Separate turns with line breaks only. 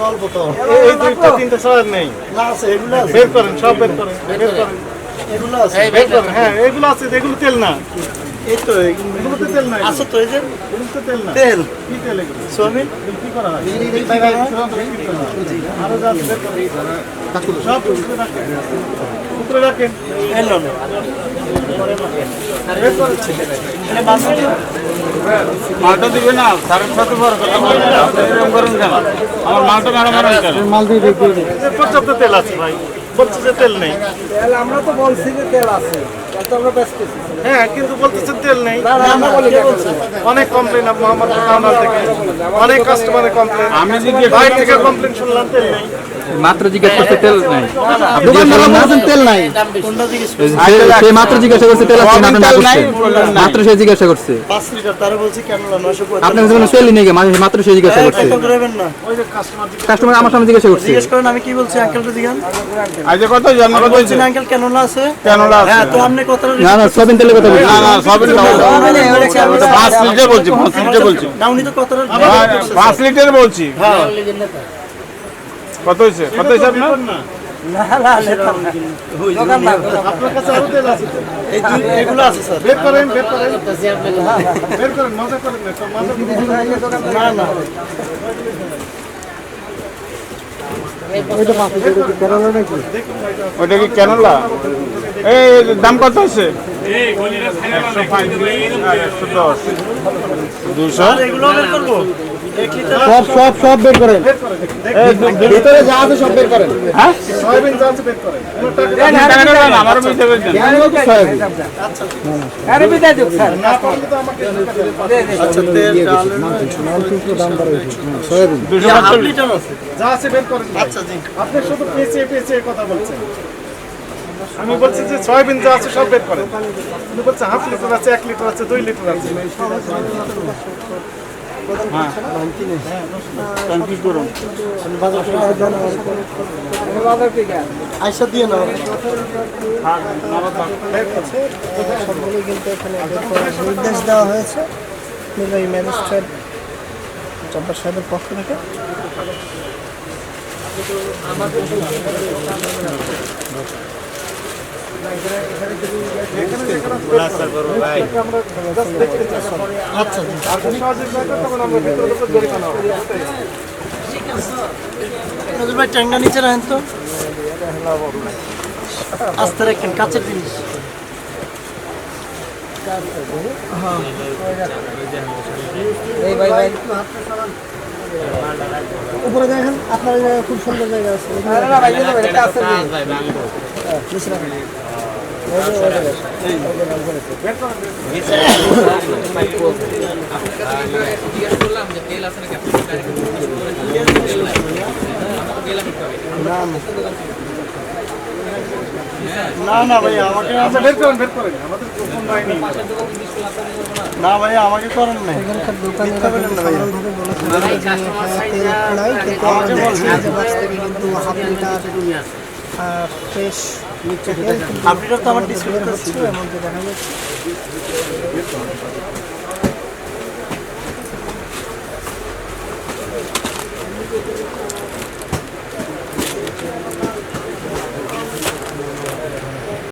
অল্প তো।
এই- দুইটা তিনটা ছয় নেই।
না আছে এগুলো আছে।
বের করেন সব বের করেন বের করেন।
এগুলো আছে।
বের করেন হ্যাঁ এগুলো আছে এগুলো তেল না।
এই তো এগুলো-
তেল না
আছে তো এই যে?
এগুলোতে তেল না।
তেল।
কি তেল এগুলো?
সোয়াবিন
কি করা হয়।
বাই বাই
আরও যা বের করেন। সব উপরে রাখেন। উপরে
না?
মালটা দিবে না স্যারের সাথে বড় কথা করেন কেন আমার মালটা ম্যাডাম ম্যাডাম কেন?
এই পর্যাপ্ত তেল আছে ভাই। বলছে যে তেল নেই।
তেল আমরা তো বলছি যে তেল আছে। তেল তো আমরা ব্যস্ত
হ্যাঁ কিন্তু বলতেছেন তেল নেই। অনেক কমপ্লেন মোহাম্মদ থেকে। অনেক কাস্টমারের কমপ্লেন
আমি
বাইরে থেকে কমপ্লেন শুনলাম তেল নেই।
মাত্র জিজ্ঞেস করছে তেল নাই।
তেল নাই?
সে- মাত্র জিজ্ঞাসা করছে তেল আছে
তেল।
মাত্র সে জিজ্ঞাসা করছে।
পাঁচ লিটার তারা বলছি কেন
আপনি কোনো তেলই নেই মাত্র মাত্র সে জিজ্ঞাসা করছে।
কাস্টমার
কাস্টমার আমার সামনে জিজ্ঞাসা করছে।
জিজ্ঞেস করেন আমি কি বলছি আঙ্কেলটা জিজ্ঞান
আজ কত
বলছি না আঙ্কেল কেন আছে?
কেন না আছে?
হ্যাঁ তো আপনি কত
না না সবিন তেলের কথা বলছি।
না না সবই না পাঁচ লিটার বলছি পাঁচ লিটার বলছি।
না উনি তো কত
হ্যাঁ, লিটার বলছি।
হ্যাঁ
কত হয়েছে? কত হয়েছে আপনার?
না
না না
আপনার কাছে আরও তেল আছে তো।
এই দুই এগুলো আছে স্যার।
বের করেন বের করেন। বের করেন মজা করেন না তো মজা করেন।
না না।
ওইটা কি কেন এই দাম কত একশো দশ।
সব সব সব বের করেন। ভিতরে যা আছে সব বের করেন।
হ্যাঁ?
সয়াবিন যা আছে বের করেন। কোনো টাকা
টাকা দেন, আমারও বুঝতে পেরেছেন
না পারলে তো আমাকে
আচ্ছা তেল ডাল
দুশো
হাফ
পাঁচচল্লিশ
লিটার আছে।
যা আছে বের করেন।
আচ্ছা জি।
আপনি শুধু পেঁচিয়ে পেঁচিয়ে কথা বলছেন। আমি বলছি যে সয়াবিন যা আছে সব বের করেন। উনি বলছে হাফ লিটার আছে এক লিটার আছে দুই লিটার আছে।
কনফিউজ করুন
আইসা দিয়ে নাও
কিন্তু এখানে নির্দেশ দেওয়া হয়েছে নির্বাহী ম্যাজিস্ট্রেট জব্বার সাহেবের পক্ষ থেকে
আচ্ছা ভাই ট্যাংটা নিচে রাখেন তো আস্তে রাখেন কাছের জিনিস
উপরে দেখেন আপনার খুব সুন্দর জায়গা আছে
না না ভাই আমাকে
আচ্ছা বের করেন বের করেন। আমাদের ফোন হয়নি।
না ভাই আমাকে করেন নাই।
এখানকার দোকানে
বলেন না ভাই
সাধারণভাবে বলে থাকে যে এখানে নাই কিন্তু আমরা দেখছি যে বাস থেকে কিন্তু হাফ লিটার ফ্রেশ কিন্তু
তো আমার ডিসপ্লে
এমনকি দেখা যাচ্ছে